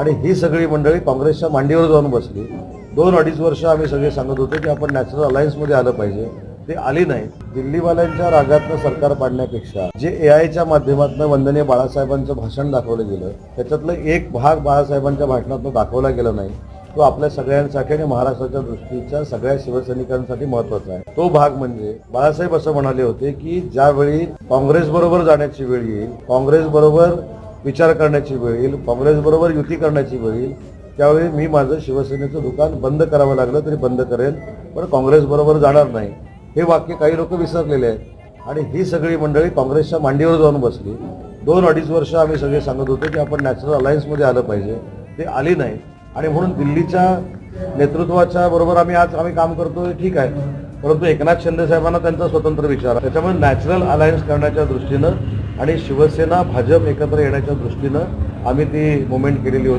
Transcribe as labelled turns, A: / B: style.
A: आणि ही सगळी मंडळी काँग्रेसच्या मांडीवर जाऊन बसली. दोन अडीच वर्ष आम्ही सगळे सांगत होतो की आपण नॅशनल अलायन्समध्ये आलं पाहिजे. ते आली नाही. दिल्लीवाल्यांच्या रागातनं सरकार पाडण्यापेक्षा जे ए आयच्या माध्यमातून वंदनीय बाळासाहेबांचं भाषण दाखवलं गेलं त्याच्यातलं एक भाग बाळासाहेबांच्या भाषणातून दाखवला गेला नाही. तो आपल्या सगळ्यांसाठी आणि महाराष्ट्राच्या दृष्टीच्या सगळ्या शिवसैनिकांसाठी महत्त्वाचा आहे. तो भाग म्हणजे बाळासाहेब असं म्हणाले होते की ज्यावेळी काँग्रेस बरोबर जाण्याची वेळ येईल काँग्रेस बरोबर विचार करण्याची वेळ येईल काँग्रेसबरोबर युती करण्याची वेळ येईल त्यावेळी मी माझं शिवसेनेचं दुकान बंद करावं लागलं तरी बंद करेल पण काँग्रेसबरोबर जाणार नाही. हे वाक्य काही लोक विसरलेले आहेत. आणि ही सगळी मंडळी काँग्रेसच्या मांडीवर जाऊन बसली. दोन अडीच वर्ष आम्ही सगळे सांगत होतो की आपण नॅचरल अलायन्समध्ये आलं पाहिजे. ते आली नाही. आणि म्हणून दिल्लीच्या नेतृत्वाच्या बरोबर आम्ही आज आम्ही काम करतो ठीक आहे. परंतु एकनाथ शिंदे साहेबांना त्यांचा स्वतंत्र विचार त्याच्यामुळे नॅचरल अलायन्स करण्याच्या दृष्टीनं आणि शिवसेना भाजप एकत्र येण्याच्या दृष्टीनं आम्ही ती मुवमेंट केलेली होती.